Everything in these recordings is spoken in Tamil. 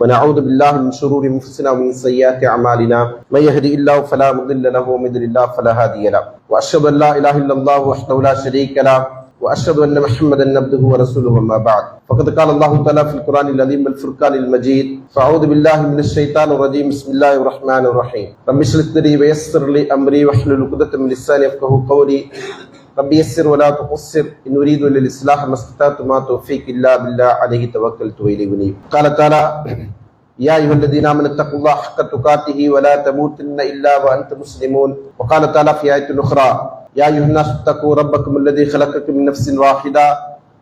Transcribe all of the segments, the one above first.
ونعوذ بالله من شرور أنفسنا ومن سيئات أعمالنا. من يهدي الله فلا مضل له ومن يضلل الله فلا هادي له. وأشهد أن لا إله إلا الله وحده لا شريك له وأشهد أن محمدا عبده ورسوله أما بعد. فقد قال الله تعالى في القرآن العظيم والفرقان المجيد فأعوذ بالله من الشيطان الرجيم بسم الله الرحمن الرحيم. رب اشرح لي ويسر لي أمري واحلل عقدة من لساني يفقهوا قولي. رب يسر ولا تقصر. إن أريد إلا الإصلاح ما استطعت ما توفيق إلا بالله عليه توكلت وإليه أنيب. قال تعالى يا أيها الذين آمنوا اتقوا الله حق تقاته ولا تموتن إلا وأنتم مسلمون. وقال تعالى في آية أخرى يا أيها الناس اتقوا ربكم الذي خلقكم من نفس واحدة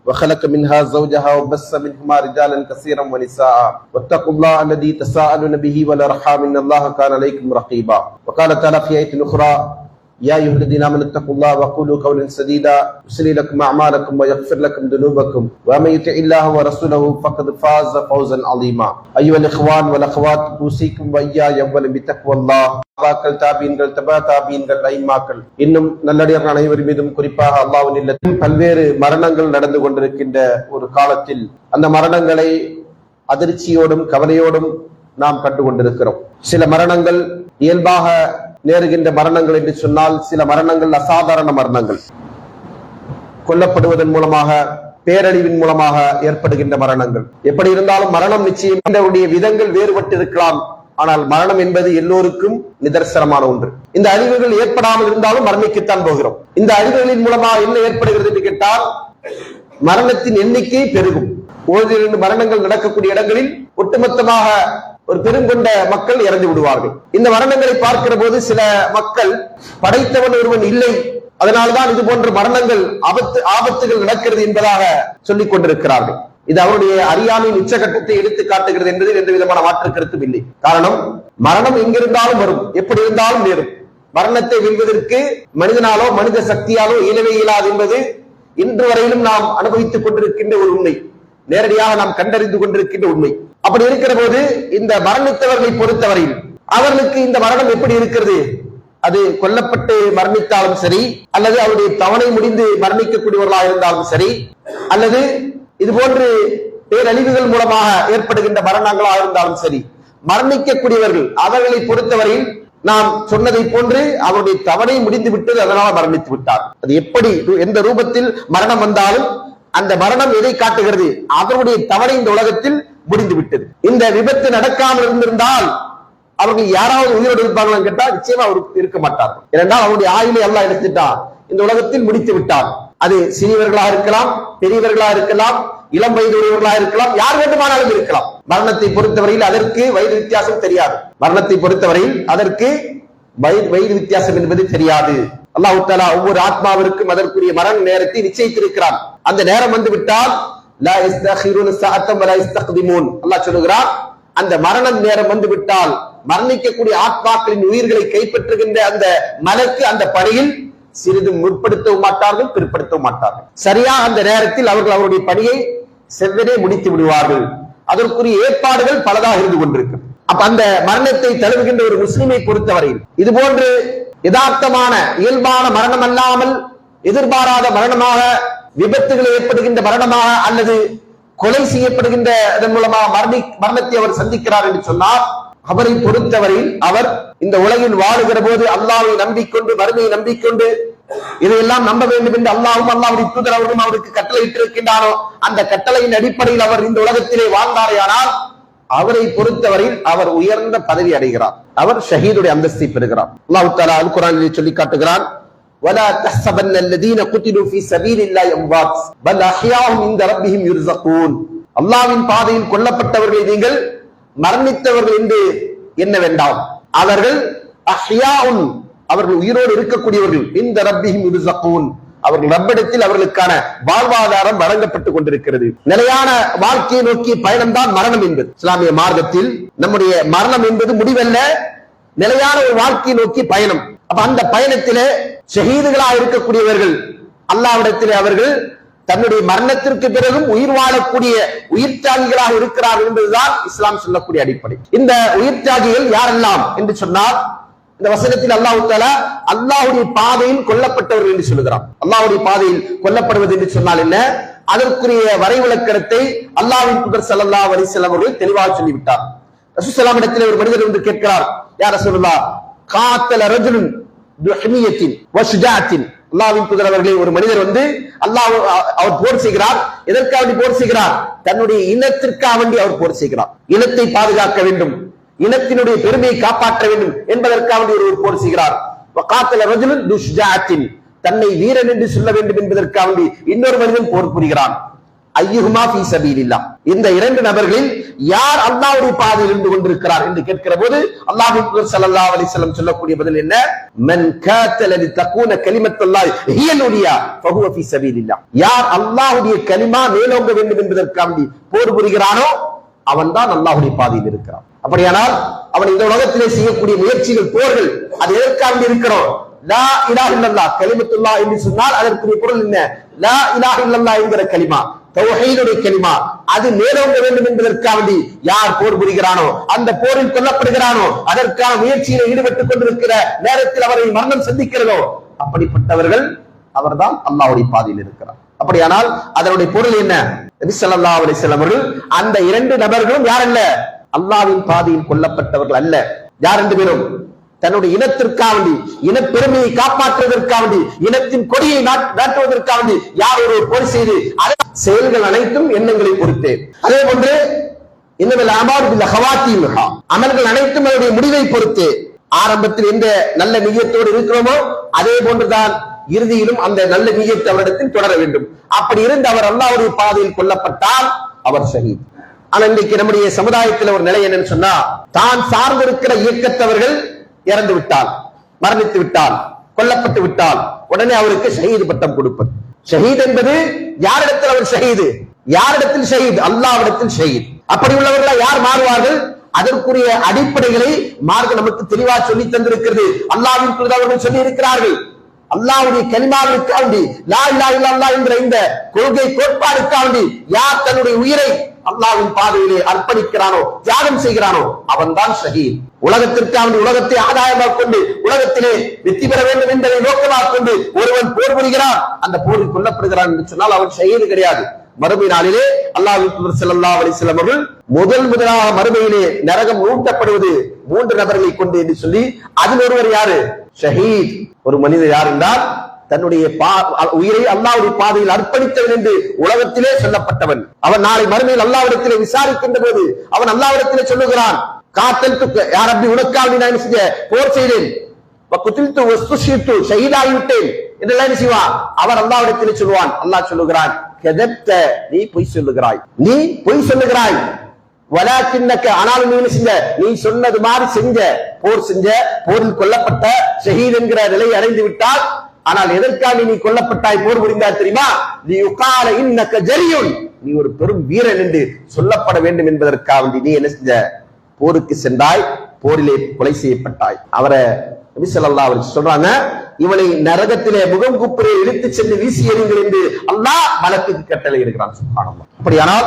وخلق منها زوجها وبث منهما رجالا كثيرا ونساء. واتقوا الله الذي تساءلون به والأرحام إن الله كان عليكم رقيبا. وقال تعالى في آية أخرى يا ايها الذين امنوا اتقوا الله وقولوا قولا سديدا يصلي لكم اعمالكم ويغفر لكم ذنوبكم ومن يطع الله ورسوله فقد فاز فوزا عظيما ايها الاخوان والاخوات اوصيكم واياي اولا بتقوى الله சஹாபாக்கள் தாபீன்கள் தபா தாபீன்கள் ஐமாக்கள் இன்னும் நல்லடியார்கள் அனைவர் மீதும் குறிப்பாக அல்லாஹ்வின் இல்லத்தில் பல்வேறு மரணங்கள் நடந்து கொண்டிருக்கின்ற ஒரு காலத்தில் அந்த மரணங்களை அதிர்ச்சியோடும் கவலையோடும் நாம் கண்டு கொண்டிருக்கிறோம் சில மரணங்கள் இயல்பாக நேருகின்ற மரணங்கள் என்று சொன்னால் சில மரணங்கள் அசாதாரண மரணங்கள். கொல்லப்படுவதன் மூலமாக பேரழிவின் மூலமாக ஏற்படுகின்ற மரணங்கள். எப்படி இருந்தாலும் மரணம் நிச்சயம் விதங்கள் வேறுபட்டு இருக்கலாம் ஆனால் மரணம் என்பது எல்லோருக்கும் நிதர்சனமான ஒன்று. இந்த அழிவுகள் ஏற்படாமல் இருந்தாலும் மரணிக்கத்தான் போகிறோம். இந்த அழிவுகளின் மூலமாக என்ன ஏற்படுகிறது என்று கேட்டால் மரணத்தின் எண்ணிக்கை பெருகும். ஓரிரண்டு மரணங்கள் நடக்கக்கூடிய இடங்களில் ஒட்டுமொத்தமாக ஒரு பெருங்கொண்ட மக்கள் இறந்து விடுவார்கள். இந்த மரணங்களை பார்க்கிற போது சில மக்கள் படைத்தவன் ஒருவன் இல்லை. அதனால்தான் இது போன்ற மரணங்கள் ஆபத்து ஆபத்துகள் நடக்கிறது என்பதாக சொல்லிக் கொண்டிருக்கிறார்கள். இது அவருடைய அறியாமையின் உச்சகட்டத்தை எடுத்து காட்டுகிறது என்பதில் எந்த விதமான மாற்று கருத்தும் இல்லை. காரணம் மரணம் எங்கிருந்தாலும் வரும். எப்படி இருந்தாலும் நேரும். மரணத்தை வெல்வதற்கு மனிதனாலோ மனித சக்தியாலோ இயலவே இயலாது என்பது இன்று வரையிலும் நாம் அனுபவித்துக் கொண்டிருக்கின்ற ஒரு உண்மை. நேரடியாக நாம் கண்டறிந்து கொண்டிருக்கின்ற உண்மை. அப்படி இருக்கிற போது இந்த மரணித்தவர்களை பொறுத்தவரையில் அவர்களுக்கு இந்த மரணம் எப்படி இருக்கிறது? அது கொல்லப்பட்டு மரணித்தாலும் சரி அல்லது அவருடைய தவணை முடிந்து மரணிக்கக்கூடியவர்களாக இருந்தாலும் சரி அல்லது இது போன்று பேரழிவுகள் மூலமாக ஏற்படுகின்ற மரணங்களாக இருந்தாலும் சரி மரணிக்கக்கூடியவர்கள் அவர்களை பொறுத்தவரையில் நாம் சொன்னதை போன்று அவருடைய தவணை முடிந்து விட்டது அதனால் மரணித்து விட்டார். அது எப்படி எந்த ரூபத்தில் மரணம் வந்தாலும் அந்த மரணம் எதை காட்டுகிறது? அவருடைய தவணை இந்த உலகத்தில் முடிந்து விட்டது இந்த விபத்து நடக்காமல் இருந்திருந்தால் அவர்கள் யாராவது உயிரோடு இருப்பாங்களான்னு கேட்டா நிச்சயமா அவர் இருக்க மாட்டார்கள். ஏனென்றால் அவருடைய ஆயுளை எல்லாம் எடுத்துட்டான். இந்த உலகத்தில் முடித்து விட்டான். அது சிறியவர்களாக இருக்கலாம் பெரியவர்களா இருக்கலாம் இளம் வயது உடையவர்களா இருக்கலாம் யார் வேண்டுமானாலும் இருக்கலாம். மரணத்தை பொறுத்தவரையில் அதற்கு வயது வித்தியாசம் தெரியாது. மரணத்தை பொறுத்தவரையில் அதற்கு வயது வயது வித்தியாசம் என்பது தெரியாது. அல்லாஹு தாலா ஒவ்வொரு ஆத்மாவிற்கும் அதற்குரிய மரண நேரத்தை நிச்சயித்திருக்கிறான். அந்த நேரம் வந்து விட்டால் அல்லாஹ் சொல்லுகிறான் அந்த மரண நேரம் வந்து விட்டால் மரணிக்கக்கூடிய ஆத்மாக்களின் உயிர்களை கைப்பற்றுகின்ற அந்த மலைக்கு அந்த பணியில் சிறிதும் முற்படுத்தவும் மாட்டார்கள் பிற்படுத்தவும் மாட்டார்கள். சரியாக அந்த நேரத்தில் அவர்கள் அவருடைய பணியை செவ்வனே முடித்து விடுவார்கள். அதற்குரிய ஏற்பாடுகள் பலதாக இருந்து கொண்டிருக்கும். அப்ப அந்த மரணத்தை தழுவுகின்ற ஒரு முஸ்லிமை பொறுத்தவரையில் இது போன்று யதார்த்தமான இயல்பான மரணம் அல்லாமல் எதிர்பாராத மரணமாக விபத்துகள் ஏற்படுகின்ற மரணமாக அல்லது கொலை செய்யப்படுகின்ற அதன் மூலமாக மரணி மரணத்தை அவர் சந்திக்கிறார் என்று சொன்னார் அவரை பொறுத்தவரையில் அவர் இந்த உலகில் வாழுகிற போது அல்லாவை நம்பிக்கொண்டு மறுமையை நம்பிக்கொண்டு இதையெல்லாம் நம்ப வேண்டும் என்று அல்லாவும் அல்லாவுடைய தூதர் அவர்களும் அவருக்கு கட்டளையிட்டிருக்கின்றாரோ அந்த கட்டளையின் அடிப்படையில் அவர் இந்த உலகத்திலே வாழ்ந்தாரையானால் அவரை பொறுத்தவரையில் அவர் உயர்ந்த பதவி அடைகிறார். அவர் ஷஹீதுடைய அந்தஸ்தை பெறுகிறார். அல்லாஹு தாலா அல் குரானிலே சொல்லி காட்டுகிறான் ولا تحسبن الذين قتلوا في سبيل الله اموات بل احياء عند ربهم يرزقون அல்லாஹ்வின் பாதையில் கொல்லப்பட்டவர்களை நீங்கள் மரணித்தவர்கள் என்று எண்ண வேண்டாம் அவர்கள் அஹ்யாவுன் அவர்கள் உயிரோடு இருக்கக்கூடியவர்கள் இந்த ரப்பிஹிம் யுர்ஸகூன் அவர்கள் ரப்பிடத்தில் அவர்களுக்கான வாழ்வாதாரம் வழங்கப்பட்டுக் கொண்டிருக்கிறது நிலையான வாழ்க்கையை நோக்கிய பயணம் தான் மரணம் என்பது இஸ்லாமிய மார்க்கத்தில் நம்முடைய மரணம் என்பது முடிவல்ல நிலையான ஒரு வாழ்க்கையை நோக்கி பயணம் அப்ப அந்த பயணத்திலே ஷஹீதுகளாக இருக்கக்கூடியவர்கள் அல்லாவிடத்திலே அவர்கள் தன்னுடைய மரணத்திற்கு பிறகும் உயிர் வாழக்கூடிய உயிர் தியாகிகளாக இருக்கிறார்கள் என்பதுதான் இஸ்லாம் சொல்லக்கூடிய அடிப்படை. இந்த உயிர் தியாகிகள் யாரெல்லாம் என்று சொன்னால் இந்த வசனத்தில் அல்லாஹு தாலா அல்லாஹுடைய பாதையில் கொல்லப்பட்டவர்கள் என்று சொல்லுகிறான். அல்லாஹுடைய பாதையில் கொல்லப்படுவது என்று சொன்னால் என்ன? அதற்குரிய வரைவிலக்கணத்தை அல்லாஹ்வின் புதர் சல்லா அலைஹி அவர்கள் தெளிவாக சொல்லிவிட்டார். ரசூசலாம் இடத்தில் ஒரு மனிதர் வந்து கேட்கிறார் யார் ரசூலுல்லாஹ் காத்தல ரஜுலுன் அல்லாவின் புதர் அவர்களே ஒரு மனிதர் வந்து அல்லாஹ் அவர் போர் செய்கிறார். எதற்காக வேண்டி போர் செய்கிறார்? தன்னுடைய இனத்திற்காக வேண்டி அவர் போர் செய்கிறார். இனத்தை பாதுகாக்க வேண்டும். இனத்தினுடைய பெருமையை காப்பாற்ற வேண்டும் என்பதற்காக வேண்டி ஒரு போர் செய்கிறார். வகாத்தல துஷ்ஜாத்தின் தன்னை வீரன் என்று சொல்ல வேண்டும் என்பதற்காக வேண்டி இன்னொரு மனிதன் போர் புரிகிறான். ஐயுகுமா ஃபீ சபீலில்லா இந்த இரண்டு நபர்களில் யார் அல்லாஹ்வுடைய பாதையில் இருந்து கொண்டிருக்கிறார் என்று கேட்கிற போது அல்லாஹ்வின் தூதர் ஸல்லல்லாஹு அலைஹி வஸல்லம் சொல்லக்கூடிய பதில் என்ன? மன் காத்தல லிதகூன கலிமத்துல்லாஹி ஹியல் உலியா ஃபஹுவ ஃபீ சபீலில்லா யார் அல்லாஹ்வுடைய கலிமா மேலோங்க வேண்டும் என்பதற்காக போர் புரிகிறானோ அவன்தான் அல்லாஹ்வுடைய பாதையில் இருக்கிறான். அப்படியானால் அவன் இந்த உலகத்திலே செய்யக்கூடிய முயற்சிகள் போர்கள் அது எதற்காக இருக்கிறோம்? லா இலாஹ இல்லல்லாஹ் கலிமத்துல்லாஹ் என்று சொன்னால் அதற்குரிய பொருள் என்ன? லா இலாஹ இல்லல்லாஹ் என்கிற கலிமா. தௌஹீதுடைய கலிமா அது மேலோங்க வேண்டும் என்பதற்காக வேண்டி யார் போர் புரிகிறானோ அந்த போரில் கொல்லப்படுகிறானோ அதற்கான முயற்சியில் ஈடுபட்டுக் கொண்டிருக்கிற நேரத்தில் அவரை மரணம் சந்திக்கிறதோ அப்படிப்பட்டவர்கள் அவர்தான் அல்லாவுடைய பாதையில் இருக்கிறார். அப்படியானால் அதனுடைய பொருள் என்ன? நபி ஸல்லல்லாஹு அலைஹி அந்த இரண்டு நபர்களும் யார் அல்ல? அல்லாவின் பாதையில் கொல்லப்பட்டவர்கள் அல்ல. யார் ரெண்டு பேரும்? தன்னுடைய இனத்திற்காக இன பெருமையை காப்பாற்றுவதற்காக இனத்தின் கொடியை நாட்- நாட்டுவதற்காக யார் ஒரு போர் செய்து செயல்கள் அனைத்தும் எண்ணங்களை பொறுத்து. அதே போன்று இன்னும் அமல்கள் அனைத்தும் அதனுடைய முடிவை பொறுத்து. ஆரம்பத்தில் எந்த நல்ல நியத்தோடு இருக்கிறோமோ அதே போன்றுதான் இறுதியிலும் அந்த நல்ல நியத்து அவரிடத்தில் தொடர வேண்டும். அப்படி இருந்து அவர் அல்லாவுடைய பாதையில் கொல்லப்பட்டால் அவர் ஷஹீத். ஆனா இன்றைக்கு நம்முடைய சமுதாயத்தில் ஒரு நிலை என்னன்னு சொன்னா தான் சார்ந்திருக்கிற இயக்கத்தவர்கள் இறந்து விட்டால் மரணித்து விட்டால் கொல்லப்பட்டு விட்டால் உடனே அவருக்கு ஷஹீது பட்டம் கொடுப்பது. ஷஹீத் என்பது யாரிடத்தில் அவர் ஷஹீது? யாரிடத்தில் ஷஹீத்? அல்லாவிடத்தில் ஷஹீத். அப்படி உள்ளவர்களா யார் மாறுவார்கள்? அதற்குரிய அடிப்படைகளை மார்க்க நமக்கு தெளிவா சொல்லி தந்திருக்கிறது. அல்லாவின் அவர்கள் சொல்லி இருக்கிறார்கள் அல்லாவுடைய கனிமாவிற்காண்டி லா இல்லா இல்லா என்ற இந்த கொள்கை கோட்பாடுக்காண்டி யார் தன்னுடைய உயிரை அல்லாவின் பாதையிலே அர்ப்பணிக்கிறானோ தியாகம் செய்கிறானோ அவன்தான் ஷஹீத். உலகத்திற்காண்டி உலகத்தை ஆதாயமாக கொண்டு உலகத்திலே வெற்றி பெற வேண்டும் என்பதை நோக்கமாக கொண்டு ஒருவன் போர் புரிகிறான். அந்த போரில் கொல்லப்படுகிறான் என்று சொன்னால் அவன் ஷஹீது கிடையாது. மறுமை நாளிலே அல்லாஹ் செல்லல்லா அலைஹி அவர்கள் முதல் முதலாக மறுமையிலே நரகம் ஊட்டப்படுவது மூன்று நபர்களை கொண்டு என்று சொல்லி அதில் ஒருவர் யாரு? ஷஹீத். ஒரு மனிதர் யார் என்றால் தன்னுடைய பா- உயிரை அல்லாவுடைய பாதையில் அர்ப்பணித்தவன் என்று உலகத்திலே சொல்லப்பட்டவன். அவன் நாளை மறுமையில் அல்லாவிடத்திலே விசாரிக்கின்ற போது அவன் அல்லாவிடத்திலே சொல்லுகிறான் காத்தல் யார் அப்படி உனக்காக நான் என்ன போர் செய்தேன். குத்தில்து வஸ்துஷித்து ஷஹீதாகிவிட்டேன். என்றெல்லாம் என்ன செய்வான்? அவர் அல்லாவிடத்திலே சொல்லுவான். அல்லாஹ் சொல்லுகிறான் கெதத்த நீ பொய் சொல்லுகிறாய். நீ பொய் சொல்லுகிறாய். வலாக்கின்னக்க ஆனாலும் நீ என்ன செஞ்ச? நீ சொன்னது மாதிரி செஞ்ச. போர் செஞ்ச போரில் கொல்லப்பட்ட ஷஹீத் என்கிற நிலையை அடைந்து விட்டால் ஆனால் எதற்காக நீ கொல்லப்பட்டாய் போர் புரிந்தாய் தெரியுமா? நீ உக்கால இன்னக்க ஜரியுன். நீ ஒரு பெரும் வீரன் என்று சொல்லப்பட வேண்டும் என்பதற்காக வேண்டி நீ என்ன செஞ்ச? போருக்கு சென்றாய் போரிலே கொலை செய்யப்பட்டாய். அவரை நபி ஸல்லல்லாஹு சொல்றாங்க இவனை நரகத்திலே முகம் குப்புறை இழுத்து சென்று வீசி எறிங்கள் என்று அல்லாஹ் வழக்குக்கு கட்டளை இருக்கிறான் சுப்ஹானல்லாஹ். அப்படியானால்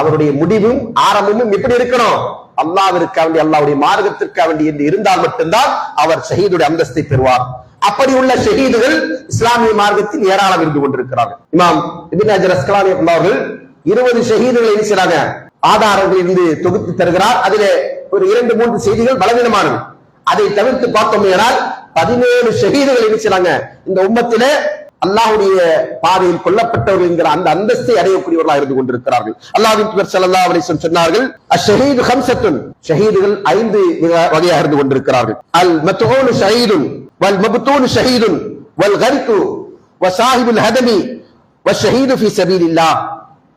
அவருடைய முடிவும் ஆரம்பமும் எப்படி இருக்கணும்? அல்லாவிற்காக வேண்டி அல்லாவுடைய மார்க்கத்திற்காக வேண்டி என்று இருந்தால் மட்டும்தான் அவர் ஷஹீதுடைய அந்தஸ்தை பெறுவார். அப்படி உள்ள ஷஹீதுகள் இஸ்லாமிய மார்க்கத்தில் ஏராளம் இருந்து கொண்டிருக்கிறார்கள். இமாம் இபின் அஸ்கலானி அவர்கள் இருபது ஷஹீதுகளை என்ன ஆதாரங்கள் இருந்து தொகுத்து தருகிறார். அதிலே ஒரு இரண்டு மூன்று செய்திகள் பலவீனமானது. அதை தவிர்த்து பார்த்தோம் என்றால் பதினேழு ஷஹீதுகள் என்ன இந்த உம்மத்திலே அல்லாஹுடைய பாதையில் கொல்லப்பட்டவர்கள் என்கிற அந்த அந்தஸ்தை அடையக்கூடியவர்களாக இருந்து கொண்டிருக்கிறார்கள். அல்லாஹின் தூதர் ஸல்லல்லாஹு அலைஹி சொன்னார்கள் அஷஹீது ஹம்சத்துன் ஷஹீதுகள் ஐந்து வகையாக இருந்து கொண்டிருக்கிறார்கள். அல் மத்தோனு ஷஹீதுன் வல் மபுத்தோனு ஷஹீதுன் வல் கரிக்கு வசாஹிபுல் ஹதமி வஷஹீது ஃபீ சபீலில்லாஹ்.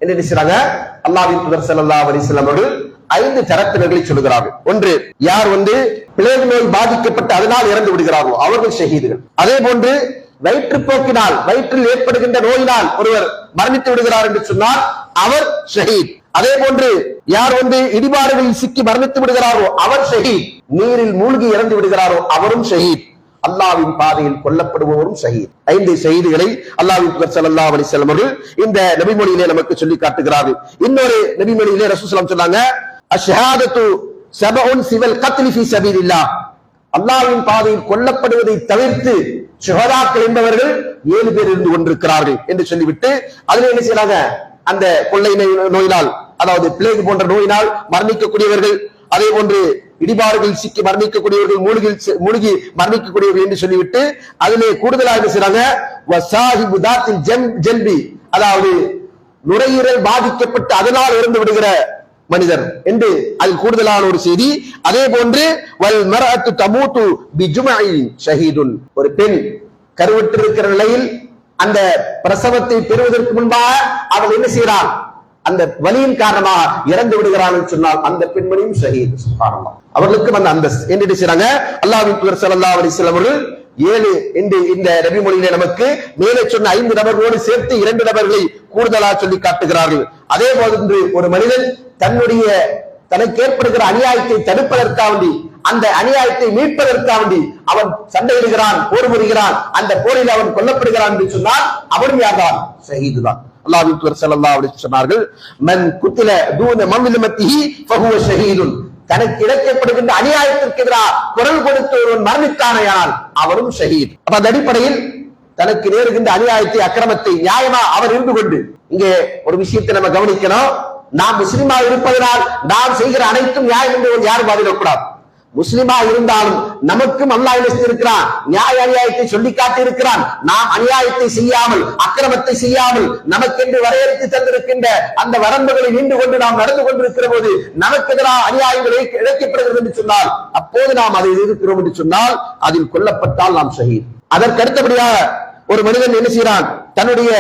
என்ன செய்றாங்க அல்லாஹின் தூதர் ஸல்லல்லாஹு அலைஹி வஸல்லம் அவர்கள் ஐந்து தரப்பினர்களை சொல்லுகிறார்கள். ஒன்று யார் வந்து பிளேக் நோய் பாதிக்கப்பட்டு அதனால் இறந்து விடுகிறார்களோ அவர்கள் ஷஹீதுகள். அதே போன்று வயிற்றுப்போக்கினால் வயிற்றில் ஏற்படுகின்ற நோயினால் ஒருவர் மரணித்து விடுகிறார் என்று சொன்னால் அவர் ஷஹீத். அதே போன்று யார் வந்து இடிபாடுகளில் சிக்கி மரணித்து விடுகிறாரோ அவர் ஷஹீத். நீரில் மூழ்கி இறந்து விடுகிறாரோ அவரும் ஷஹீத். அல்லாவின் பாதையில் கொல்லப்படுபவரும் ஷஹீத். ஐந்து செய்திகளை அல்லாவின் தூதர் ஸல்லல்லாஹு அலைஹி வஸல்லம் அவர்கள் இந்த நபிமொழியிலே நமக்கு சொல்லி காட்டுகிறார்கள். இன்னொரு நபிமொழியிலே ரசூலுல்லாஹி சொன்னாங்க அஷஹாதத்து சபஉன் சிவல் கத்லி ஃபீ சபீலில்லாஹ். பாதையில் கொல்லப்படுவதை தவிர்த்து சுகதாக்கள் என்பவர்கள் ஏழு பேர் இருந்து கொண்டிருக்கிறார்கள் என்று சொல்லிவிட்டு அதுல என்ன செய்யறாங்க அந்த கொள்ளை நோயினால் அதாவது பிளேக் போன்ற நோயினால் மரணிக்கக்கூடியவர்கள் அதே போன்று இடிபாடுகள் சிக்கி மரணிக்கக்கூடியவர்கள் மூழ்கி மூழ்கி மரணிக்கக்கூடியவர்கள் என்று சொல்லிவிட்டு அதிலே கூடுதலாக என்ன செய்றாங்க அதாவது நுரையீரல் பாதிக்கப்பட்டு அதனால் இறந்து விடுகிற மனிதர் என்று அதில் கூடுதலான ஒரு செய்தி. அதே போன்று வல் தமூத்து ஷஹீதுன். ஒரு பெண் கருவிட்டிருக்கிற நிலையில் அந்த பிரசவத்தை பெறுவதற்கு முன்பாக அவள் என்ன செய்கிறாள்? அந்த வலியின் காரணமாக இறந்து விடுகிறாள் சொன்னால் அந்த பெண்மணியும் ஷஹீத் அவர்களுக்கும் அந்த அந்தஸ்து. என்று செய்றாங்க அல்லாஹ் தூதர் அலிஸ்லாம் அவர்கள் ஏழு என்று இந்த நபி மொழியிலே நமக்கு மேலே சொன்ன ஐந்து நபர்களோடு சேர்த்து இரண்டு நபர்களை கூடுதலாக சொல்லி காட்டுகிறார்கள். அதே போன்று ஒரு மனிதன் தன்னுடைய தனக்கு ஏற்படுகிற அநியாயத்தை தடுப்பதற்காகண்டி அந்த அநியாயத்தை மீட்பதற்காக அவன் சண்டையிடுகிறான் போர் புரிகிறான் அந்த போரில் அவன் கொல்லப்படுகிறான் என்று சொன்னால் அவரும் யார்தான்? ஷஹீதுதான். அல்லாஹ் தூதர் ஸல்லல்லாஹு அப்படின்னு சொன்னார்கள் மன் குத்தில தூன மம்லிமத்திஹி ஃபஹுவ ஷஹீதுன். தனக்கு இழைக்கப்படுகின்ற அநியாயத்திற்கு எதிராக குரல் கொடுத்து ஒருவன் மரணித்தானையானால் அவரும் ஷஹீத். அப்ப அந்த அடிப்படையில் தனக்கு நேருகின்ற அநியாயத்தை அக்கிரமத்தை நியாயமா அவர் இருந்து கொண்டு இங்கே ஒரு விஷயத்தை நம்ம கவனிக்கணும். நாம் முஸ்லிமா இருப்பதனால் நாம் செய்கிற அனைத்தும் நியாயம் என்று யாரும் பாதிடக்கூடாது முஸ்லிமா இருந்தாலும் நமக்கும் அல்லாஹ் இருக்கிறான் நியாய அநியாயத்தை சொல்லி காட்டி இருக்கிறான் நாம் அநியாயத்தை செய்யாமல் அக்கிரமத்தை செய்யாமல் நமக்கென்று வரையறுத்து தந்திருக்கின்ற அந்த வரம்புகளை நின்று கொண்டு நாம் நடந்து கொண்டிருக்கிற போது நமக்கு எதிராக அநியாயங்கள் இழைக்கப்படுகிறது என்று சொன்னால் அப்போது நாம் அதை எதிர்க்கிறோம் என்று சொன்னால் அதில் கொல்லப்பட்டால் நாம் ஷஹீத். அதற்கு அடுத்தபடியாக ஒரு மனிதன் என்ன செய்கிறான்? தன்னுடைய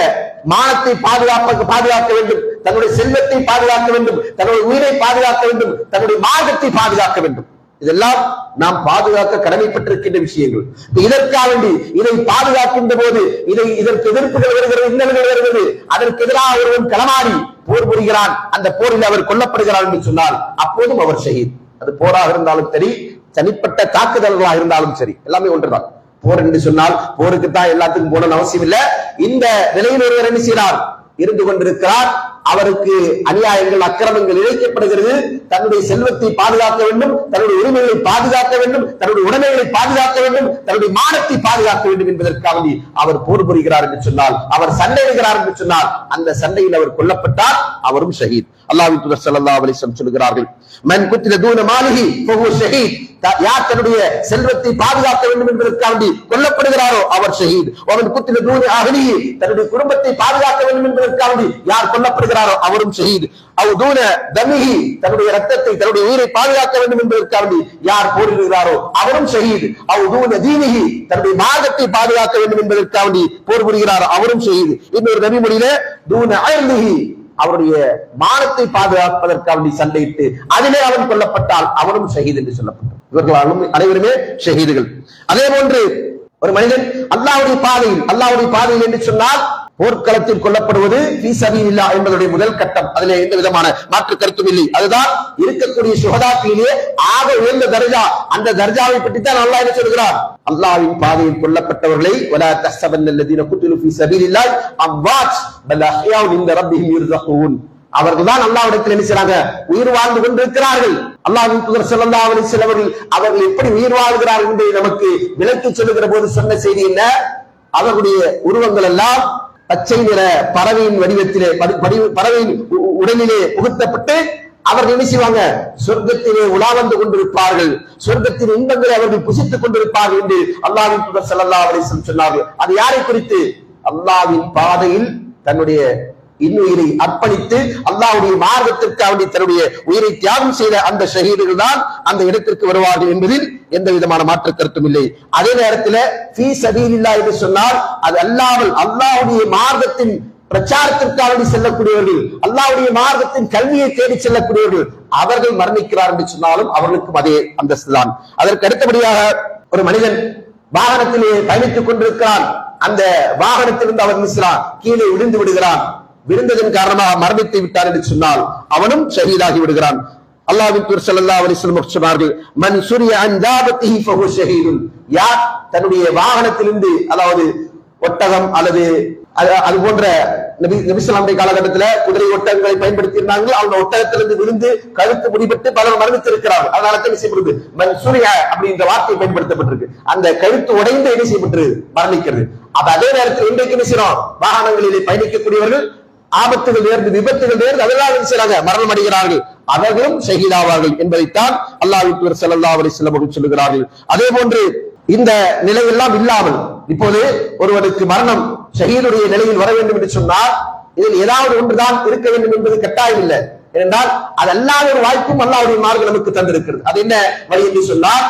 மானத்தை பாதுகாப்ப பாதுகாக்க வேண்டும். தன்னுடைய செல்வத்தை பாதுகாக்க வேண்டும். தன்னுடைய உயிரை பாதுகாக்க வேண்டும். தன்னுடைய மார்க்கத்தை பாதுகாக்க வேண்டும். இதெல்லாம் நாம் பாதுகாக்க கடமைப்பட்டிருக்கின்ற விஷயங்கள். இதற்காக வேண்டி இதை பாதுகாக்கின்ற போது இதை இதற்கு எதிர்ப்புகள் வருகிறது இன்னல்கள் வருகிறது அதற்கு எதிராக ஒருவன் களமாடி போர் புரிகிறான் அந்த போரில் அவர் கொல்லப்படுகிறார் என்று சொன்னால் அப்போதும் அவர் ஷஹீத். அது போராக இருந்தாலும் சரி தனிப்பட்ட தாக்குதல்களாக இருந்தாலும் சரி எல்லாமே ஒன்றுதான். போர் என்று சொன்னால் போருக்கு தான் எல்லாத்துக்கும் போன அவசியம் இல்ல. இந்த நிலையில் ஒருவர் என்ன செய்கிறார்? இருந்து கொண்டிருக்கிறார். அவருக்கு அநியாயங்கள் அக்கிரமங்கள் இழைக்கப்படுகிறது. தன்னுடைய செல்வத்தை பாதுகாக்க வேண்டும் தன்னுடைய உரிமைகளை பாதுகாக்க வேண்டும் தன்னுடைய உடைமைகளை பாதுகாக்க வேண்டும் தன்னுடைய மானத்தை பாதுகாக்க வேண்டும் என்பதற்காக அவர் போர் புரிகிறார் என்று சொன்னால் அவர் சண்டையிடுகிறார் என்று சொன்னால் அந்த சண்டையில் அவர் கொல்லப்பட்டால் அவரும் ஷஹீத். அல்லாஹ்வின் துதர் சல்லா அலிசம் சொல்கிறார்கள் மன் குத்தில தூன மாலிஹி ஷஹீத். யார் தன்னுடைய செல்வத்தை பாதுகாக்க வேண்டும் என்பதற்காக கொல்லப்படுகிறாரோ அவர் ஷஹீத். அவன் குத்தில தூன அகனி தன்னுடைய குடும்பத்தை பாதுகாக்க வேண்டும் என்பதற்காக யார் கொல்லப்படுகிறார்? இருக்கிறாரோ அவரும் ஷஹீத். அவ் தூன தமிஹி தன்னுடைய ரத்தத்தை தன்னுடைய உயிரை பாதுகாக்க வேண்டும் என்பதற்காக யார் போரிடுகிறாரோ அவரும் ஷஹீத். அவ் தூன தீனிஹி தன்னுடைய மார்க்கத்தை பாதுகாக்க வேண்டும் என்பதற்காக போர் புரிகிறாரோ அவரும் ஷஹீத். இன்னொரு நபி மொழியில தூன அயர்லிஹி அவருடைய மானத்தை பாதுகாப்பதற்காக வேண்டி சண்டையிட்டு அதிலே அவன் கொல்லப்பட்டால் அவனும் ஷஹீத் என்று சொல்லப்பட்டார் இவர்கள் அனைவருமே ஷஹீதுகள். அதே போன்று ஒரு மனிதன் அல்லாவுடைய பாதையில் அல்லாவுடைய பாதையில் என்று சொன்னால் போர்க்களத்தில் கொல்லப்படுவது இல்லா என்பதுடைய முதல் கட்டம். அதுல எந்த விதமான மாற்று கருத்தும் இல்லை. அதுதான் இருக்கக்கூடிய சுகதாக்களிலே ஆக உயர்ந்த தர்ஜா. அந்த தர்ஜாவை பற்றி தான் அல்லாஹ் என்ன சொல்கிறார் அல்லாவின் பாதையில் கொல்லப்பட்டவர்களை வலா தஹ்சபன்ன அல்லதீன குத்திலு ஃபீ சபீலில்லாஹ் அம்வாத் பல் அஹ்யாஉன் இந்த ரப்பிஹிம் யுர்ஸகூன். அவர்கள்தான் அல்லாவிடத்தில் என்ன செய்றாங்க? உயிர் வாழ்ந்து கொண்டிருக்கிறார்கள். அல்லாவின் புதர் ஸல்லல்லாஹு சிலவர்கள் அவர்கள் அவர்கள் எப்படி உயிர் வாழ்கிறார்கள் என்பதை நமக்கு விளக்கி சொல்லுகிற போது சொன்ன செய்தி என்ன? அவர்களுடைய உருவங்கள் எல்லாம் பச்சை நிற பறவையின் வடிவத்திலே பறவையின் உ- உடலிலே புகுத்தப்பட்டு அவர்கள் என்ன செய்வாங்க? சொர்க்கத்திலே உலா வந்து கொண்டிருப்பார்கள். சொர்க்கத்தின் இன்பங்களை அவர்கள் புசித்துக் கொண்டிருப்பார்கள் என்று அல்லாவின் தூதர் ஸல்லல்லாஹு சொன்னார்கள். அது யாரை குறித்து? அல்லாவின் பாதையில் தன்னுடைய இன்னுயிரை அர்ப்பணித்து அல்லாவுடைய மார்க்கத்திற்காக வேண்டி தன்னுடைய உயிரை தியாகம் செய்த அந்த ஷஹீதுகள் தான் அந்த இடத்திற்கு வருவார்கள் என்பதில் எந்த விதமான மாற்று கருத்தும் இல்லை. அதே நேரத்தில் ஃபீ என்று சொன்னால் அது அல்லாமல் அல்லாவுடைய மார்க்கத்தின் பிரச்சாரத்திற்காக வேண்டி செல்லக்கூடியவர்கள் அல்லாவுடைய மார்க்கத்தின் கல்வியை தேடி செல்லக்கூடியவர்கள் அவர்கள் மரணிக்கிறார் என்று சொன்னாலும் அவர்களுக்கும் அதே அந்தஸ்து தான். அதற்கு அடுத்தபடியாக ஒரு மனிதன் வாகனத்திலே பயணித்துக் கொண்டிருக்கிறான். அந்த வாகனத்திலிருந்து அவர் மிஸ்ரா கீழே விழுந்து விடுகிறான். விருந்ததன் காரணமாக மரணித்து விட்டார் என்று சொன்னால் அவனும் ஷஹீதாகி விடுகிறான். அல்லாவின் தூர் ஸல்லல்லாஹு அலைஹி சொன்னார்கள் மன் சூரிய அன் யார் தன்னுடைய வாகனத்திலிருந்து அதாவது ஒட்டகம் அல்லது அது- போன்ற நபி நபிசலாமுடைய காலகட்டத்துல குதிரை ஒட்டகங்களை பயன்படுத்தி இருந்தாங்க அவங்க ஒட்டகத்திலிருந்து விழுந்து கழுத்து முடிபட்டு பலர் மரணித்திருக்கிறார்கள் அதனால என்ன செய்யப்படுது? மன்சூரிய அப்படின்ற வார்த்தை பயன்படுத்தப்பட்டிருக்கு. அந்த கழுத்து உடைந்து என்ன செய்யப்பட்டு மரணிக்கிறது. அப்ப அதே நேரத்தில் இன்றைக்கு என்ன செய்யறோம்? வாகனங்களிலே பயணிக்கக்கூடியவர்கள் ஆபத்துகள் நேர்ந்து விபத்துகள் நேர்ந்து அதெல்லாம் செய்யறாங்க மரணம் அடைகிறார்கள். அவர்களும் ஷஹீதாவார்கள் என்பதைத்தான் அல்லாஹ் செல்லல்லா அலி செல்லம் சொல்லுகிறார்கள். அதே போன்று இந்த நிலையெல்லாம் இல்லாமல் இப்போது ஒருவனுக்கு மரணம் ஷஹீதுடைய நிலையில் வர வேண்டும் என்று சொன்னால் இதில் ஏதாவது ஒன்றுதான் இருக்க வேண்டும் என்பது கட்டாயம் இல்லை. ஏனென்றால் அது அல்லாத ஒரு வாய்ப்பும் அல்லாவுடைய மார்க்கு நமக்கு தந்திருக்கிறது. அது என்ன வழி என்று சொன்னால்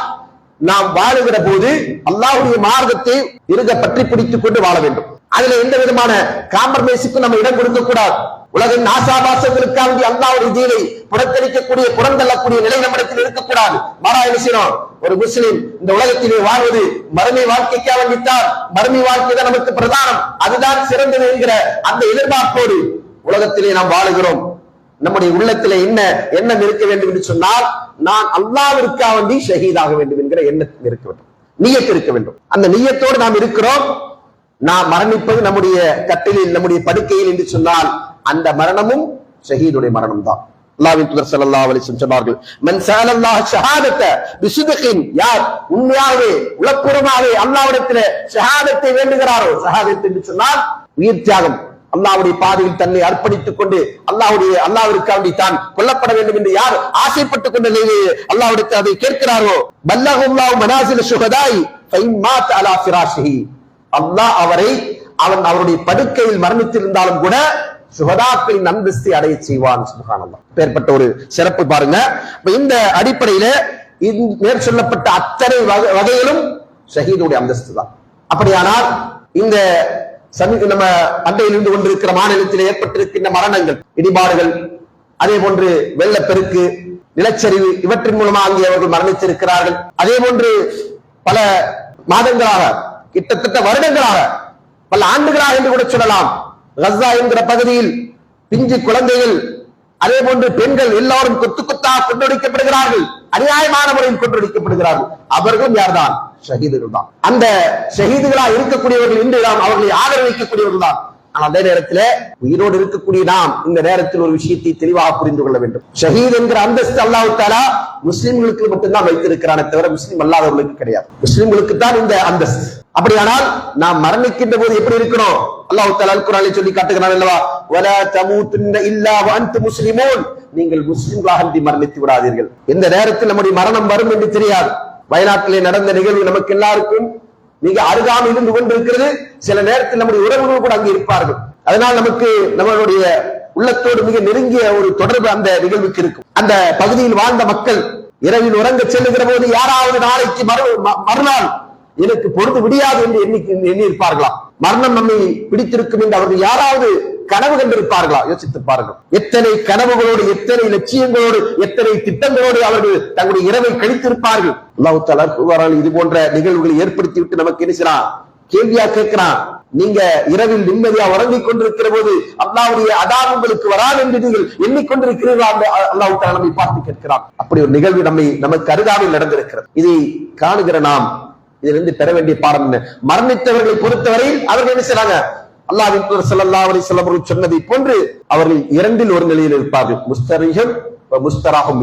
நாம் வாழுகிற போது அல்லாவுடைய மார்க்கத்தை இருக பற்றி பிடித்துக் கொண்டு வாழ வேண்டும். அதுல எந்த விதமான காம்ப்ரமைஸுக்கும் நம்ம இடம் கொடுக்க கூடாது உலகின் ஆசாபாசங்களுக்காக வேண்டி அல்லாஹ்வுடைய தீனை புறக்கணிக்கக்கூடிய புறந்தள்ளக்கூடிய நிலை நம்மிடத்தில் இருக்கக்கூடாது. மாறா என்ன செய்யணும்? ஒரு முஸ்லிம் இந்த உலகத்திலே வாழ்வது மறுமை வாழ்க்கைக்காக வேண்டித்தான் மறுமை வாழ்க்கை தான் நமக்கு பிரதானம். அதுதான் சிறந்தது என்கிற அந்த எதிர்பார்ப்போடு உலகத்திலே நாம் வாழுகிறோம். நம்முடைய உள்ளத்துல என்ன எண்ணம் இருக்க வேண்டும் என்று சொன்னால் நான் அல்லாவிற்காக வேண்டி ஷஹீதாக வேண்டும் என்கிற எண்ணம் இருக்க வேண்டும். நீயத்து இருக்க வேண்டும். அந்த நீயத்தோடு நாம் இருக்கிறோம். நாம் மரணிப்பது நம்முடைய கட்டிலில் நம்முடைய படுக்கையில் என்று சொன்னால் அந்த மரணமும் ஷஹீதுடைய மரணம் தான் அல்லாவின் துதர் சல்லா அலைஹி சொன்னார்கள் மன் ஸஅலல்லாஹ் ஷஹாதத யார் உண்மையாகவே உளப்பூர்வமாகவே அல்லாஹ்விடத்தில் ஷஹாதத்தை வேண்டுகிறாரோ ஷஹாதத் என்று சொன்னால் உயிர் தியாகம். அல்லாவுடைய பாதையில் தன்னை அர்ப்பணித்துக் கொண்டு அல்லாஹ்வுடைய அல்லாஹ்விற்காண்டி தான் கொல்லப்பட வேண்டும் என்று யார் ஆசைப்பட்டுக் கொண்ட நிலையிலே அல்லாஹ்விடத்தில் அதை கேட்கிறாரோ? பல்லஹுல்லாஹு மனாசில சுகதாய் ஃபைமாத் மாத் அலா ஃபிராஷிஹி அல்லாஹ் அவரை அவன் அவருடைய படுக்கையில் மரணித்திருந்தாலும் கூட சுகதாக்களின் அந்தஸ்தை அடைய செய்வான் சுகானந்தம் பேர்பட்ட ஒரு சிறப்பு பாருங்க. இந்த அடிப்படையில இந்த மேற் சொல்லப்பட்ட அத்தனை வகை- வகையிலும் ஷஹீதுடைய அந்தஸ்து தான். அப்படியானால் இந்த நம்ம அண்டையில் இருந்து கொண்டிருக்கிற மாநிலத்தில் ஏற்பட்டிருக்கின்ற மரணங்கள் இடிபாடுகள் அதே போன்று வெள்ளப்பெருக்கு நிலச்சரிவு இவற்றின் மூலமாக அங்கே அவர்கள் மரணித்திருக்கிறார்கள். அதே போன்று பல மாதங்களாக கிட்டத்தட்ட வருடங்களாக பல ஆண்டுகளாக என்று கூட சொல்லலாம். கசா என்கிற பகுதியில் பிஞ்சு குழந்தைகள் அதே போன்று பெண்கள் எல்லாரும் கொத்து கொத்தாக கொண்டொடிக்கப்படுகிறார்கள் அநியாயமான முறையில் கொண்டொடிக்கப்படுகிறார்கள் அவர்களும் யார்தான்? ஷஹீதுகள் தான். அந்த ஷஹீதுகளா இருக்கக்கூடியவர்கள் இன்று நாம் அவர்களை ஆதரவிக்கக்கூடியவர்கள் தான். ஆனால் அதே நேரத்தில் உயிரோடு இருக்கக்கூடிய நாம் இந்த நேரத்தில் ஒரு விஷயத்தை தெளிவாக புரிந்து கொள்ள வேண்டும். ஷஹீத் என்கிற அந்தஸ்து அல்லாஹ் தாலா முஸ்லிம்களுக்கு மட்டும்தான் வைத்திருக்கிறானே தவிர முஸ்லிம் அல்லாதவர்களுக்கு கிடையாது. முஸ்லிம்களுக்கு தான் இந்த அந்தஸ்து. அப்படியானால் நாம் மரணிக்கின்ற போது எப்படி இருக்கணும்? அல்லாஹ் தலால் குரானை சொல்லி காட்டுகிறான் அல்லவா? வலா தமூதுன்ன இல்லா வஅன்து முஸ்லிமூன். நீங்கள் முஸ்லிம்களாக மரணித்து விடாதீர்கள். எந்த நேரத்தில் நம்முடைய மரணம் வரும் என்று தெரியாது. வயநாட்டிலே நடந்த நிகழ்வு நமக்கு எல்லாருக்கும் மிக அருகாமல் இருந்து கொண்டிருக்கிறது. சில நேரத்தில் நம்முடைய உறவுகள் கூட அங்கே இருப்பார்கள். அதனால் நமக்கு நம்மளுடைய உள்ளத்தோடு மிக நெருங்கிய ஒரு தொடர்பு அந்த நிகழ்வுக்கு இருக்கும். அந்த பகுதியில் வாழ்ந்த மக்கள் இரவில் உறங்க செல்லுகிற போது யாராவது நாளைக்கு மறு மறுநாள் எனக்கு பொழுது விடியாது என்று எண்ணி எண்ணி இருப்பார்களா மரணம் நம்மை பிடித்திருக்கும் என்று அவர்கள் யாராவது கனவு கண்டிருப்பார்களா? யோசித்து பாருங்கள் எத்தனை கனவுகளோடு எத்தனை லட்சியங்களோடு எத்தனை திட்டங்களோடு அவர்கள் தங்களுடைய இரவை கழித்திருப்பார்கள்? அல்லாஹ் தஆலா இது போன்ற நிகழ்வுகளை ஏற்படுத்தி விட்டு நமக்கு என்ன கேள்வியா கேட்கிறான். நீங்க இரவில் நிம்மதியா உறங்கிக் கொண்டிருக்கிற போது அல்லாவுடைய அதார் உங்களுக்கு வராது என்று நீங்கள் எண்ணிக்கொண்டிருக்கிறீர்களா அந்த அல்லாஹ் தஆலா நம்மை பார்த்து கேட்கிறான். அப்படி ஒரு நிகழ்வு நம்மை நமக்கு அருகாமையில் நடந்திருக்கிறது. இதை காணுகிற நாம் இதிலிருந்து பெற வேண்டிய பாடம் என்ன? மரணித்தவர்களை பொறுத்தவரையில் அவர்கள் என்ன செய்றாங்க? அல்லாவின் தூதர் ஸல்லல்லாஹு அலைஹி சொன்னதை போன்று அவர்கள் இரண்டில் ஒரு நிலையில் இருப்பார்கள். முஸ்தரிஹம் முஸ்தராகும் முஸ்தராஹும்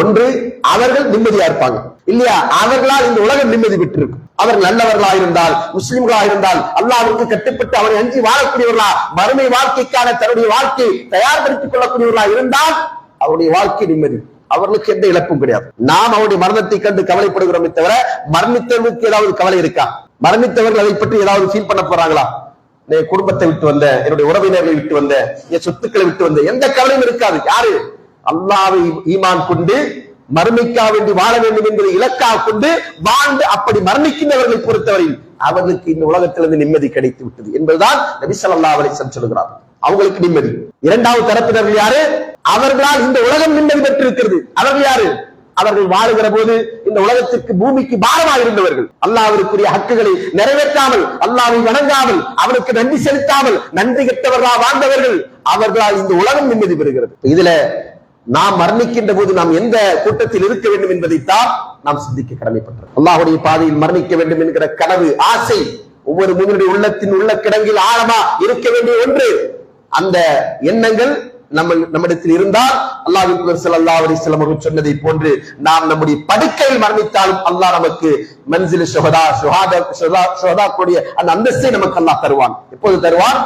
ஒன்று அவர்கள் நிம்மதியா இருப்பாங்க. இல்லையா? அவர்களால் இந்த உலகம் நிம்மதி பெற்றிருக்கும். அவர் நல்லவர்களா இருந்தால் முஸ்லிம்களா இருந்தால் அல்லாஹ்வுக்கு கட்டுப்பட்டு அவரை அஞ்சி வாழக்கூடியவர்களா மறுமை வாழ்க்கைக்கான தன்னுடைய வாழ்க்கையை தயார்படுத்திக் கொள்ளக்கூடியவர்களா இருந்தால் அவருடைய வாழ்க்கை நிம்மதி. அவர்களுக்கு எந்த இழப்பும் கிடையாது. நாம் அவருடைய மரணத்தை கண்டு கவலைப்படுகிறோமே தவிர மரணித்தவர்களுக்கு ஏதாவது கவலை இருக்கா? மரணித்தவர்கள் அதை பற்றி ஏதாவது ஃபீல் பண்ண போறாங்களா? என் குடும்பத்தை விட்டு வந்த என்னுடைய உறவினர்களை விட்டு வந்த என் சொத்துக்களை விட்டு வந்த எந்த கவலையும் இருக்காது. யாரு? அல்லாவை ஈமான் கொண்டு மறுமைக்காக வேண்டி வாழ வேண்டும் என்பதை இலக்காக கொண்டு வாழ்ந்து அப்படி மரணிக்கின்றவர்களை பொறுத்தவரையில் அவர்களுக்கு இந்த உலகத்திலிருந்து நிம்மதி கிடைத்து விட்டது என்பதுதான் நபி சல்லா அலைஹி சொல்கிறார். அவங்களுக்கு நிம்மதி. இரண்டாவது தரப்பினர்கள் யாரு? அவர்களால் இந்த உலகம் நிம்மதி பெற்றிருக்கிறது. அவர்கள் யாரு? அவர்கள் வாழுகிற போது இந்த உலகத்திற்கு பூமிக்கு பாரமாக இருந்தவர்கள். அல்லாவிற்குரிய ஹக்குகளை நிறைவேற்றாமல் அல்லாவை வணங்காமல் அவனுக்கு நன்றி செலுத்தாமல் நன்றி கெட்டவர்களா வாழ்ந்தவர்கள் அவர்களால் இந்த உலகம் நிம்மதி பெறுகிறது. இதுல நாம் மரணிக்கின்ற போது நாம் எந்த கூட்டத்தில் இருக்க வேண்டும் என்பதைத்தான் நாம் சிந்திக்க கடமைப்பட்டோம் அல்லாஹுடைய பாதையில் மரணிக்க வேண்டும் என்கிற கனவு ஆசை ஒவ்வொரு முன்னுடைய உள்ளத்தின் உள்ள கிடங்கில் ஆழமா இருக்க வேண்டிய ஒன்று. அந்த எண்ணங்கள் நம்ம நம்மிடத்தில் இருந்தால் அல்லாஹ் அல்லாஹ் ஸல்லல்லாஹு அலைஹி அவர்கள் சொன்னதை போன்று நாம் நம்முடைய படுக்கையில் மரணித்தாலும் அல்லாஹ் நமக்கு மன்சில் ஷுஹதா ஷுஹாதா ஷுஹதா கூடிய அந்த அந்தஸ்தை நமக்கு அல்லாஹ் தருவான். எப்போது தருவான்?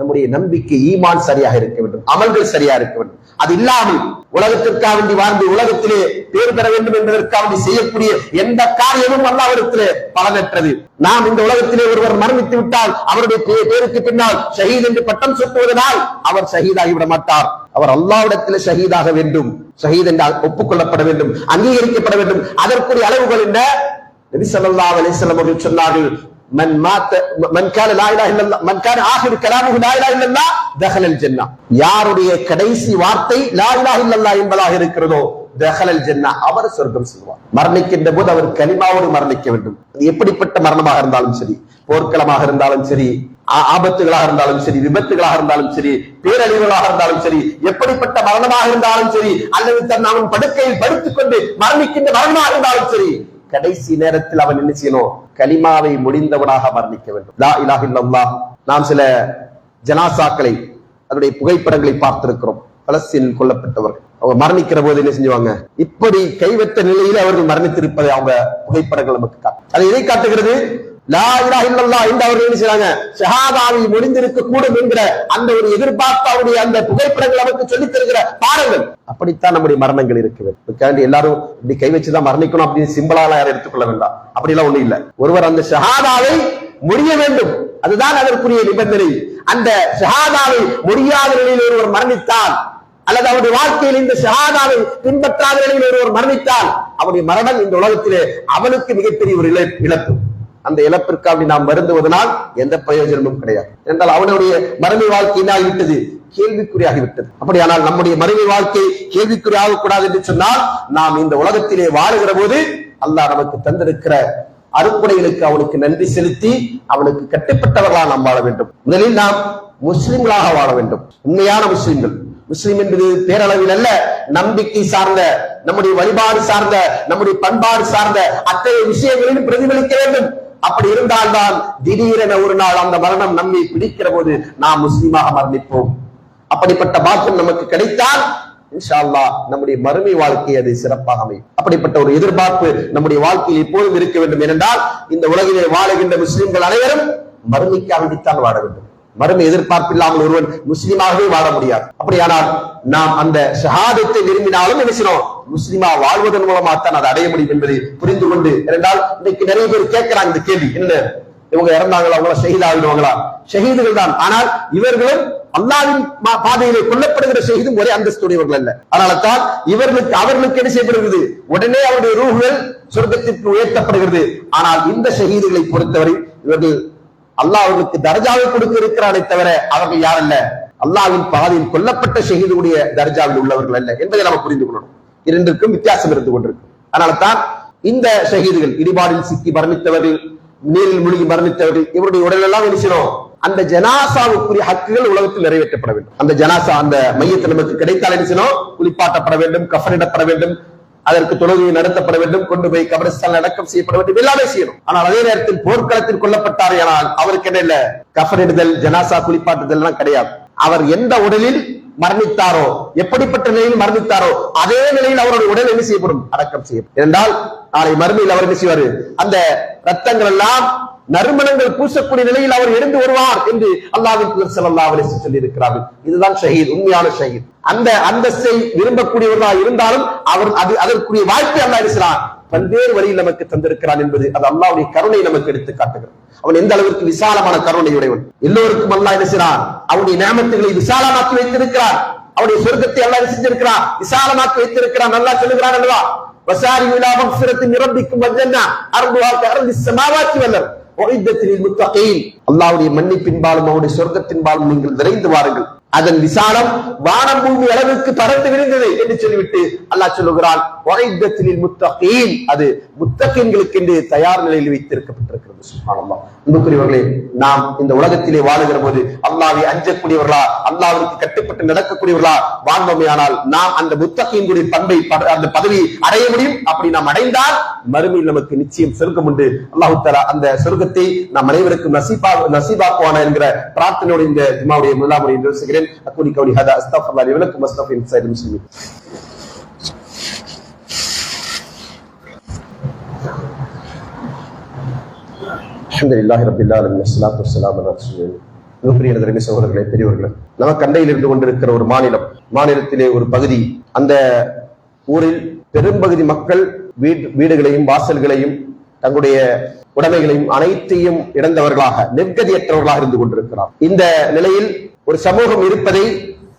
நம்முடைய நம்பிக்கை ஈமான் சரியாக இருக்க வேண்டும். அமல்கள் சரியா இருக்க வேண்டும். அது இல்லாமல் உலகத்திற்காக வேண்டி வாழ்ந்து உலகத்திலே பேர் பெற வேண்டும் என்பதற்காக வேண்டி செய்யக்கூடிய எந்த காரியமும் அல்லாவிடத்திலே பலனற்றது. நாம் இந்த உலகத்திலே ஒருவர் மரணித்து விட்டால் அவருடைய பேருக்கு பின்னால் ஷஹீத் என்று பட்டம் சுட்டுவதனால் அவர் ஷஹீதாகிவிட மாட்டார். அவர் அல்லாவிடத்திலே ஷஹீதாக வேண்டும். ஷஹீத் என்றால் ஒப்புக்கொள்ளப்பட வேண்டும் அங்கீகரிக்கப்பட வேண்டும். அதற்குரிய அளவுகள் என்ன? நபி ஸல்லல்லாஹு அவர்கள் சொன்னார்கள் யாருடைய கடைசி வார்த்தை லா இலாஹ இல்லல்லாஹ் என்பதாக இருக்கிறதோ தஹலல் அவர் சொர்க்கம் செல்வார். மரணிக்கின்ற போது அவர் கனிமாவோடு மரணிக்க வேண்டும். அது எப்படிப்பட்ட மரணமாக இருந்தாலும் சரி போர்க்களமாக இருந்தாலும் சரி ஆபத்துகளாக இருந்தாலும் சரி விபத்துகளாக இருந்தாலும் சரி பேரழிவுகளாக இருந்தாலும் சரி எப்படிப்பட்ட மரணமாக இருந்தாலும் சரி அல்லது தன் அவன் படுக்கையில் படுத்துக் கொண்டு மரணிக்கின்ற மரணமாக இருந்தாலும் சரி கடைசி நேரத்தில் அவன் என்ன செய்யணும்? கலிமாவை முடிந்தவனாக மரணிக்க வேண்டும். லா நாம் சில ஜனாசாக்களை அதனுடைய புகைப்படங்களை பார்த்திருக்கிறோம். பலஸ்தீன் கொல்லப்பட்டவர்கள். அவங்க மரணிக்கிற போது என்ன செஞ்சுவாங்க? இப்படி கைவற்ற நிலையில் அவர்கள் மரணித்திருப்பதை அவங்க புகைப்படங்கள் நமக்கு காட்டும். அது எதை காட்டுகிறது? லா இலாஹ இல்லல்லாஹ் என்று அவர்கள் என்ன செய்றாங்க? ஷஹாதாவை முடிந்திருக்க கூடும் என்கிற அந்த ஒரு எதிர்பார்ப்பு அவருடைய அந்த புகைப்படங்கள் நமக்கு சொல்லித் தருகிற பாருங்கள் அப்படித்தான் நம்முடைய மரணங்கள் இருக்கிறது. எல்லாரும் இப்படி கை வச்சுதான் மரணிக்கணும் அப்படின்னு சிம்பிளால யாரும் எடுத்துக்கொள்ள வேண்டாம். அப்படி எல்லாம் ஒண்ணும் இல்ல. ஒருவர் அந்த ஷஹாதாவை முடிய வேண்டும். அதுதான் அதற்குரிய நிபந்தனை. அந்த ஷஹாதாவை முடியாத நிலையில் ஒருவர் மரணித்தால் அல்லது அவருடைய வாழ்க்கையில் இந்த ஷஹாதாவை பின்பற்றாத நிலையில் ஒருவர் மரணித்தால் அவருடைய மரணம் இந்த உலகத்திலே அவனுக்கு மிகப்பெரிய ஒரு இழப்பு. அந்த இழப்பிற்காக நாம் வருந்துவதனால் எந்த பிரயோஜனமும் கிடையாது. என்றால் அவனுடைய மறுமை வாழ்க்கையினால் விட்டது கேள்விக்குறியாகி விட்டது அப்படியானால் நம்முடைய மறுமை வாழ்க்கை கேள்விக்குறியாக கூடாது என்று சொன்னால் நாம் இந்த உலகத்திலே வாழுகிற போது அல்லாஹ் நமக்கு தந்திருக்கிற அறுப்புடைகளுக்கு அவனுக்கு நன்றி செலுத்தி அவனுக்கு கட்டுப்பட்டவர்களாக நாம் வாழ வேண்டும். முதலில் நாம் முஸ்லிம்களாக வாழ வேண்டும். உண்மையான முஸ்லிம்கள். முஸ்லிம் என்பது பேரளவில் அல்ல நம்பிக்கை சார்ந்த நம்முடைய வழிபாடு சார்ந்த நம்முடைய பண்பாடு சார்ந்த அத்தகைய விஷயங்களிலும் பிரதிபலிக்க வேண்டும். அப்படி இருந்தால்தான் திடீரென ஒரு நாள் அந்த மரணம் நம்மை பிடிக்கிற போது நாம் முஸ்லிமாக மரணிப்போம். அப்படிப்பட்ட பாக்கியம் நமக்கு கிடைத்தால் இன்ஷா அல்லாஹ் நம்முடைய மறுமை வாழ்க்கை அது சிறப்பாக அமையும். அப்படிப்பட்ட ஒரு எதிர்பார்ப்பு நம்முடைய வாழ்க்கையில் எப்போதும் இருக்க வேண்டும். ஏனென்றால் இந்த உலகிலே வாழுகின்ற முஸ்லிம்கள் அனைவரும் மறுமைக்காக வேண்டித்தான் வாழ வேண்டும். வறுமை எதிர்பார்ப்பு இல்லாமல் ஒருவன் முஸ்லீமாகவே வாழ முடியாது. அப்படியானால் நாம் அந்த ஷஹாதத்தை விரும்பினாலும் என்ன முஸ்லிமா வாழ்வதன் மூலமா தான் அதை அடைய முடியும் என்பதை புரிந்து கொண்டு இரண்டால் இன்னைக்கு நிறைய பேர் கேட்கிறாங்க இந்த கேள்வி. என்ன? இவங்க இறந்தாங்களா? அவங்கள ஷஹீதாகிடுவாங்களா? ஷஹீதுகள் தான். ஆனால் இவர்களும் அல்லாவின் பாதையிலே கொல்லப்படுகிற செய்தும் ஒரே அந்தஸ்துடையவர்கள் அல்ல. அதனால தான் இவர்களுக்கு அவர்களுக்கு என்ன செய்யப்படுகிறது? உடனே அவருடைய ரூகுகள் சொர்க்கத்திற்கு உயர்த்தப்படுகிறது. ஆனால் இந்த ஷஹீதுகளை பொறுத்தவரை இவர்கள் அல்லாஹ் அவர்களுக்கு தர்ஜாவை கொடுக்க இருக்கிறானே தவிர அவர்கள் யார் அல்ல? அல்லாஹ்வின் பாதையில் கொல்லப்பட்ட ஷஹீதுடைய தர்ஜாவில் உள்ளவர்கள் அல்ல என்பதை நாம புரிந்து கொள்ளணும். இரண்டிற்கும் வித்தியாசம் இருந்து கொண்டிருக்கு. அதனால தான் இந்த ஷஹீதுகள் இடிபாடில் சிக்கி மரணித்தவர்கள் நீரில் மூழ்கி மரணித்தவர்கள் இவருடைய உடலெல்லாம் என்ன அந்த ஜனாசாவுக்குரிய ஹக்குகள் உலகத்தில் நிறைவேற்றப்பட வேண்டும். அந்த ஜனாசா அந்த மையத்தில் நமக்கு கிடைத்தால் என்ன செய்யணும்? குளிப்பாட்டப்பட வேண்டும் கஃனிடப்பட வேண்டும் அதற்கு தொழுகை நடத்தப்பட வேண்டும் கொண்டு போய் கபரஸ்தான் அடக்கம் செய்யப்பட வேண்டும் எல்லாமே செய்யணும். ஆனால் அதே நேரத்தில் போர்க்களத்தில் கொல்லப்பட்டார் ஆனால் அவருக்கு என்ன இல்ல? கஃனிடுதல் ஜனாசா குளிப்பாட்டுதல் எல்லாம் கிடையாது. அவர் எந்த உடலில் மரணித்தாரோ எப்படிப்பட்ட நிலையில் மரணித்தாரோ அதே நிலையில் அவருடைய உடல் என்ன செய்யப்படும்? அடக்கம் செய்யப்படும். என்றால் நாளை மறுமையில் அவர் என்ன செய்வார்? அந்த ரத்தங்கள் எல்லாம் நறுமணங்கள் பூசக்கூடிய நிலையில் அவர் எழுந்து வருவார் என்று அல்லாவின் தூதர் அவரை அலைஹி சொல்லி இருக்கிறார்கள் இதுதான் ஷஹீத் உண்மையான ஷஹீத். அந்த அந்தஸ்தை விரும்பக்கூடியவர்களா இருந்தாலும் அவர் அது அதற்குரிய வாய்ப்பை அல்லா இருக்கிறார் பல்வேறு வழியில் நமக்கு தந்திருக்கிறான் என்பது அது அல்லாவுடைய கருணை நமக்கு எடுத்து காட்டுகிறது. அவன் எந்த அளவிற்கு விசாலமான கருணையுடையவன்? எல்லோருக்கும் அல்லா இருக்கிறான் அவனுடைய நியமத்துகளை விசாலமாக்கி வைத்திருக்கிறான். அவனுடைய சொர்க்கத்தை அல்லா என்ன செஞ்சிருக்கிறான்? விசாலமாக்கி வைத்திருக்கிறான். நல்லா சொல்லுகிறான் அல்லவா? வசாரி விழாவம் மக்ஃபிரத்தின் நிரம்பிக்கும் வஜன்னா அர்துஹா வாழ்க்கை ஸமாவாத்தி வல் அல்லாவுடைய மன்னிப்பின்பாலும் அவருடைய சொர்க்கத்தின்பாலும் நீங்கள் விரைந்து வாருங்கள். அதன் விசாலம் வானம் பூமி அளவுக்கு பறந்து விரிந்தது என்று சொல்லிவிட்டு அல்லாஹ் சொல்லுகிறான் முத்தகீன். அது முத்தகீன்களுக்கு என்று தயார் நிலையில் வைத்திருக்கப்பட்டிருக்கிறது. அன்புக்குரியவர்களே நாம் இந்த உலகத்திலே வாழுகிற போது அல்லாவை அஞ்சக்கூடியவர்களா அல்லாவிற்கு கட்டுப்பட்டு நடக்கக்கூடியவர்களா வாழ்ந்தோமே ஆனால் நாம் அந்த முத்தகீன்களுடைய பண்பை அந்த பதவியை அடைய முடியும். அப்படி நாம் அடைந்தால் மறுமையில் நமக்கு நிச்சயம் சொர்க்கம் உண்டு. அல்லாஹு தலா அந்த சொர்க்கத்தை நாம் அனைவருக்கும் நசீபா நசீபாக்குவான என்கிற பிரார்த்தனையோடு இந்த ஜும்மாவுடைய முதலாம் முறை நிறுத்துகிறேன் அக்கூலி கவுலி ஹதா அஸ்தஃபுல்லாஹி லி வலக்கும் அஸ்தஃபின் சையதுல் அல்ஹம்துலில்லாஹி ரப்பில் ஆலமீன். மிகப்பெரிய சகோதரர்களே பெரியவர்களே நம்ம கண்டையில் இருந்து கொண்டிருக்கிற ஒரு மாநிலம் மாநிலத்திலே ஒரு பகுதி அந்த ஊரில் பெரும்பகுதி மக்கள் வீடு வீடுகளையும் வாசல்களையும் தங்களுடைய உடைமைகளையும் அனைத்தையும் இழந்தவர்களாக நிர்கதியற்றவர்களாக இருந்து கொண்டிருக்கிறார். இந்த நிலையில் ஒரு சமூகம் இருப்பதை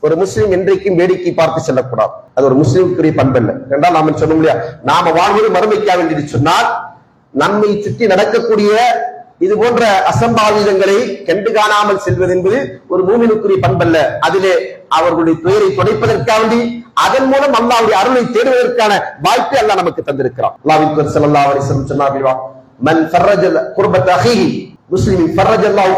ஒரு முஸ்லிம் என்றைக்கும் வேடிக்கை பார்த்து செல்லக்கூடாது. அது ஒரு முஸ்லிமுக்குரிய பண்பல்ல. என்றால் நாம சொல்ல முடியாது நாம வாழ்வது மறுமைக்காக வேண்டியது சொன்னால் நம்மை சுற்றி நடக்கக்கூடிய இது போன்ற அசம்பாவிதங்களை கண்டு காணாமல் செல்வது என்பது ஒரு மூமினுக்குரிய பண்பல்ல. அதிலே அவர்களுடைய துயரை துடைப்பதற்காண்டி அதன் மூலம் அல்லாவுடைய அருளை தேடுவதற்கான வாய்ப்பை அல்லா நமக்கு தந்திருக்கிறான். அல்லாஹ்வின் தூதர் ஸல்லல்லாஹு சொன்னார்களா மன் குர்பத் முஸ்லிமின்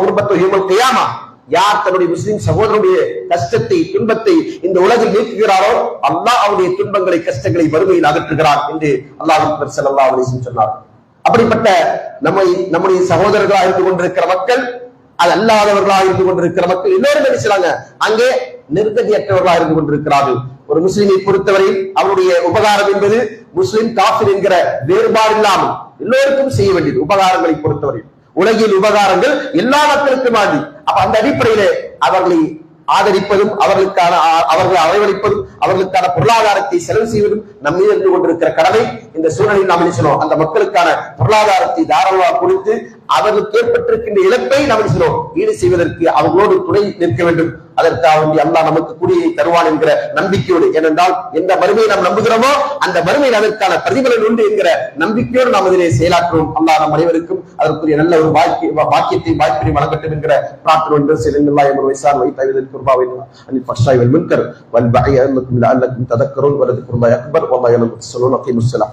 குர்பத்து யௌமல் கியாமா யார் தன்னுடைய முஸ்லிம் சகோதரனுடைய கஷ்டத்தை துன்பத்தை இந்த உலகில் நீக்குகிறாரோ அல்லாஹ் அவருடைய துன்பங்களை கஷ்டங்களை வறுமையில் அகற்றுகிறார் என்று அல்லாஹ் தூதர் ஸல்லல்லாஹு சொன்னார் அப்படிப்பட்ட நம்மை நம்முடைய சகோதரர்களாக இருந்து கொண்டிருக்கிற மக்கள் அது அல்லாதவர்களாக இருந்து கொண்டிருக்கிற மக்கள் எல்லோரும் நினைச்சாங்க அங்கே நிர்கதியற்றவர்களாக இருந்து கொண்டிருக்கிறார்கள். ஒரு முஸ்லிமை பொறுத்தவரையில் அவருடைய உபகாரம் என்பது முஸ்லிம் காஃபிர் என்கிற வேறுபாடு இல்லாமல் எல்லோருக்கும் செய்ய வேண்டியது உபகாரங்களை பொறுத்தவரை உலகில் உபகாரங்கள் எல்லா மக்களுக்கும் ஆதி அப்ப அந்த அடிப்படையிலே அவர்களை ஆதரிப்பதும் அவர்களுக்கான அவர்களை அரவணைப்பதும் அவர்களுக்கான பொருளாதாரத்தை செலவு செய்வதும் நம் மீது இருந்து கொண்டிருக்கிற கடமை. இந்த சூழலில் நாம் என்ன அந்த மக்களுக்கான பொருளாதாரத்தை தாராளமாக கொடுத்து அவர்களுக்கு ஏற்பட்டிருக்கின்ற இழப்பை நாம் என்ன ஈடு செய்வதற்கு அவர்களோடு துணை நிற்க வேண்டும். அதற்காக வேண்டி அல்லாஹ் நமக்கு கூலியை தருவான் என்கிற நம்பிக்கையோடு. ஏனென்றால் எந்த வறுமையை நாம் நம்புகிறோமோ அந்த வறுமையில் அதற்கான பிரதிபலன் உண்டு என்கிற நம்பிக்கையோடு நாம் இதிலே செயலாற்றுவோம். அல்லாஹ் நம் அனைவருக்கும் அதற்குரிய நல்ல ஒரு வாக்கிய வாக்கியத்தை வாய்ப்பினை வழங்கட்டும் என்கிற பிரார்த்தனை என்று சிலங்கல்லாய் ஒரு வைசார் வைத்தாய்வதில் குர்பாவை அனில் ஃபர்ஷாய் வல் முன்கர் வல் பகை لعلكم تذكرون ولذكر الله أكبر والله يعلم تفعلون قيموا الصلاة.